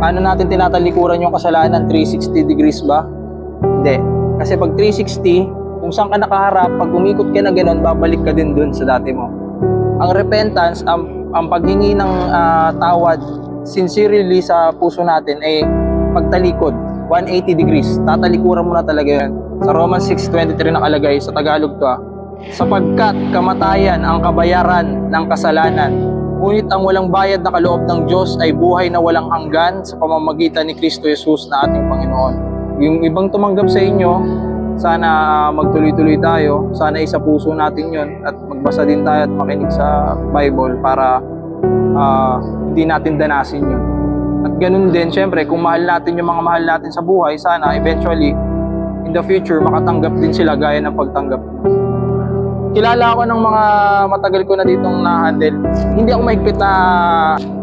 Paano natin tinatalikuran yung kasalanan? 360 degrees ba? Hindi. Kasi pag 360, kung saan ka nakaharap, pag umikot ka na ganun, babalik ka din dun sa dati mo. Ang repentance, ang, ang paghingi ng ah, tawad sincerely sa puso natin ay pagtalikod. 180 degrees. Tatalikuran mo na talaga yan. Sa Romans 6.23 nakalagay, sa Tagalog to ah, sapagkat kamatayan ang kabayaran ng kasalanan. Ngunit ang walang bayad na kaloob ng Diyos ay buhay na walang hanggan sa pamamagitan ni Kristo Jesus na ating Panginoon. Yung ibang tumanggap sa inyo, sana magtuloy-tuloy tayo. Sana isa puso natin yon at magbasa din tayo at makinig sa Bible para ah, hindi natin danasin yun. At ganun din, syempre, kung mahal natin yung mga mahal natin sa buhay, sana eventually, in the future, makatanggap din sila gaya ng pagtanggap nyo. Kilala ako ng mga matagal ko na ditong na-handle. Hindi ako mahigpit na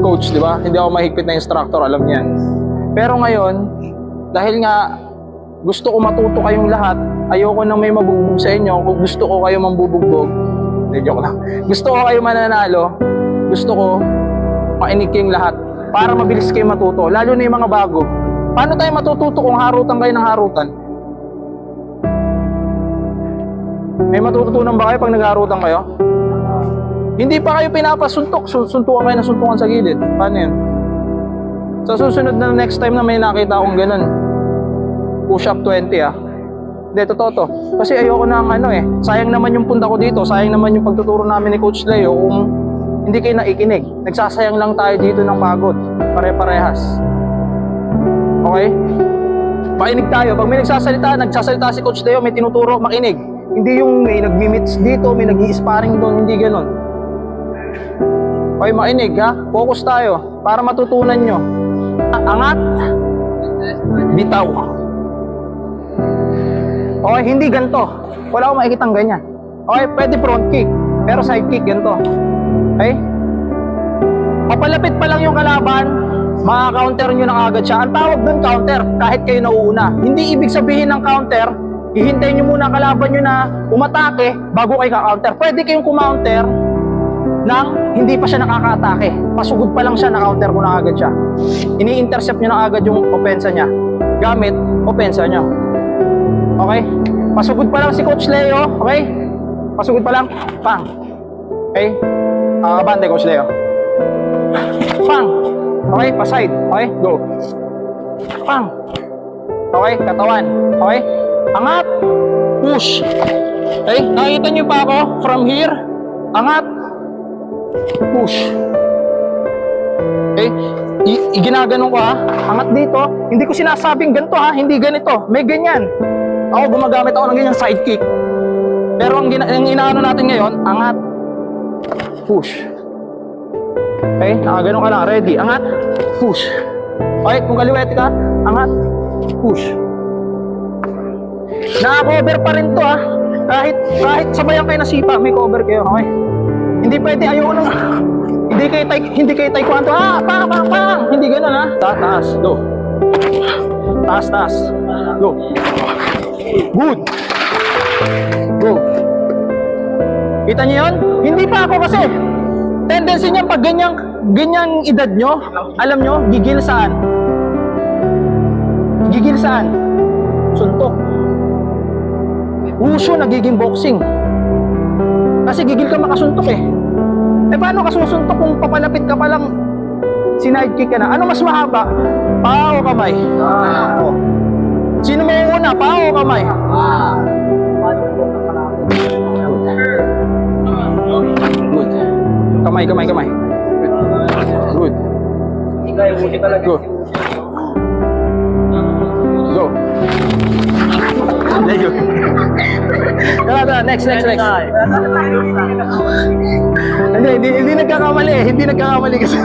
coach, di ba? Hindi ako mahigpit na instructor, alam niyan. Pero ngayon, dahil nga gusto ko matuto kayong lahat, ayoko nang may mabugbog sa inyo. Kung gusto ko kayo mambubugbog, hindi, joke lang. Gusto ko kayo mananalo, gusto ko mainig kayong lahat para mabilis kayo matuto. Lalo na yung mga bago. Paano tayo matututo kung harutan kayo ng harutan? May matututunan ba kayo pag nagharutan kayo? Hindi pa kayo pinapasuntok, Sun- suntukan kayo ng suntukan sa gilid. Paano yun? Sa susunod na next time na may nakita akong ganun, push up 20 ah. Hindi, totoo to. Kasi ayoko na ang ano eh. Sayang naman yung punta ko dito, sayang naman yung pagtuturo namin ni Coach Leo kung hindi kayo naikinig. Nagsasayang lang tayo dito ng pagod. Pare-parehas. Okay? Makinig tayo. Pag may nagsasalita, nagsasalita si Coach Leo, may tinuturo, makinig. Hindi yung may nagmi-meets dito, may nag sparring doon, hindi ganun. Okay, makinig ha. Focus tayo para matutunan nyo. Angat. Bitaw. Okay, hindi ganito. Wala akong makikitang ganyan. Okay, pwede front kick. Pero side kick, ganito. Okay? Papalapit pa lang yung kalaban, maka-counter nyo na agad siya. Ang tawag doon counter, kahit kayo nauuna. Hindi ibig sabihin ng counter, hihintayin nyo muna kalaban nyo na umatake bago kayo ka-counter. Pwede kayong kumounter nang hindi pa siya nakaka-atake. Pasugod pa lang siya, na-counter mo na agad siya. Ini-intercept nyo na agad yung opensa niya. Gamit, opensa nyo. Okay? Pasugod pa lang si Coach Leo. Okay? Pasugod pa lang. Pang. Okay? Ah, bante, Coach Leo. Pang. Okay? Pa-side. Okay? Go. Pang. Okay? Katawan. Okay? Angat. Push. Okay? Nakikita niyo pa ako? From here. Angat. Push. Okay? I- iginaganon ko ha. Angat dito. Hindi ko sinasabing ganito ha. Hindi ganito. May ganyan. Ako gumagamit ako ng ganyan sidekick. Pero ang, gina- ang inaano natin ngayon, angat. Push. Okay? Nakaganon ka lang. Ready. Angat. Push. Okay? Kung kaliwete ka, angat. Push. Naka-cover pa rin to ah. Kahit, kahit sabayan kayo na sipa, may cover kayo. Okay? Hindi pwede, ayoko nang... Hindi kayo, tay, hindi kayo taekwondo. Ah, pang, pang, pang. Hindi ganun ah. Ta taas, go. Taas, taas. Go. Good. Go. Kita niyo yun? Hindi pa ako kasi. Tendency niyan pag ganyang, ganyang edad nyo, alam nyo, gigil saan? Gigil saan? Suntok. Wushu nagiging boxing. Kasi gigil ka makasuntok eh. Eh paano ka susuntok kung papalapit ka pa lang sinidekick ka na? Ano mas mahaba? Paa o kamay? Oh. Sino mauuna? Paa o kamay? Good. Kamay, kamay, kamay. Good. Good. Go. Tara. Next, next, next. Hindi, hindi, hindi nagkakamali. Hindi nagkakamali kasi.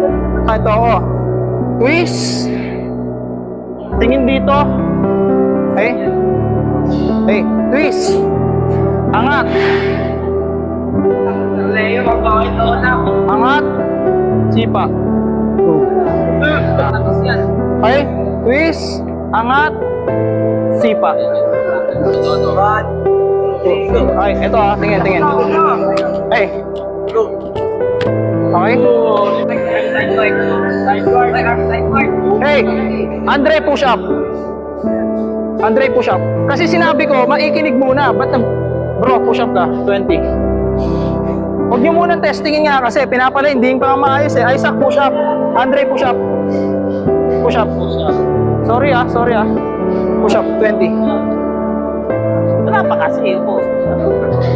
Ito ako. Twist. Tingin dito. Okay? Okay, twist. Angat. Angat. Sipa. Okay? Twist. Angat. Sipa. Okay, ito ah. Tingin, tingin. Hey. Okay? Okay. Andre, push up. Andre, push up. Kasi sinabi ko, maikinig muna. Ba't nag... Bro, push up ka. 20. Huwag niyo muna testingin nga kasi pinapala hindi pa maayos eh. Isaac, push up. Andre, push up. Push up. Sorry ah, sorry ah. Push up, 20. Wala pa kasi post.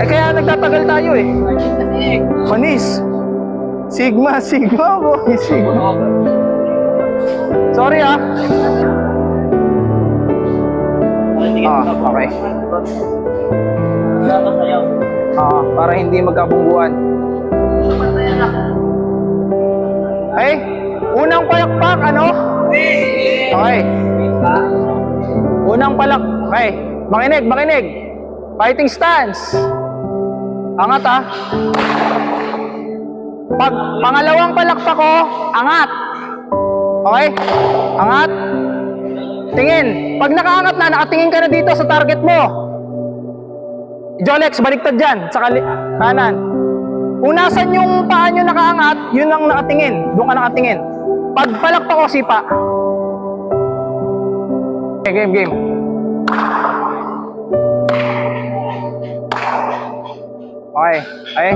Eh kaya nagtatagal tayo eh. Manis. Sigma, Sigma boy. Sigma. Sorry ah. Ah, okay. Ah, para hindi magkabungguan. Okay? Unang palakpak, ano? Okay. Unang palak. Okay. Makinig, makinig. Fighting stance. Angat ah. Pag pangalawang palakpak ko, angat. Okay? Angat. Tingin. Pag nakaangat na, nakatingin ka na dito sa target mo. Jolex, baliktad dyan, sa kali- kanan. Kung nasan yung paa nyo nakaangat, yun ang nakatingin. Doon ka nakatingin. Pag palakpak ko, sipa. Okay, game, game. Okay, okay.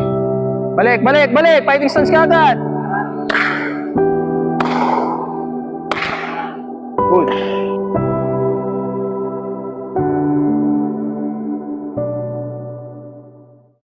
Balik, balik, balik. Fighting stance ka agad. Good.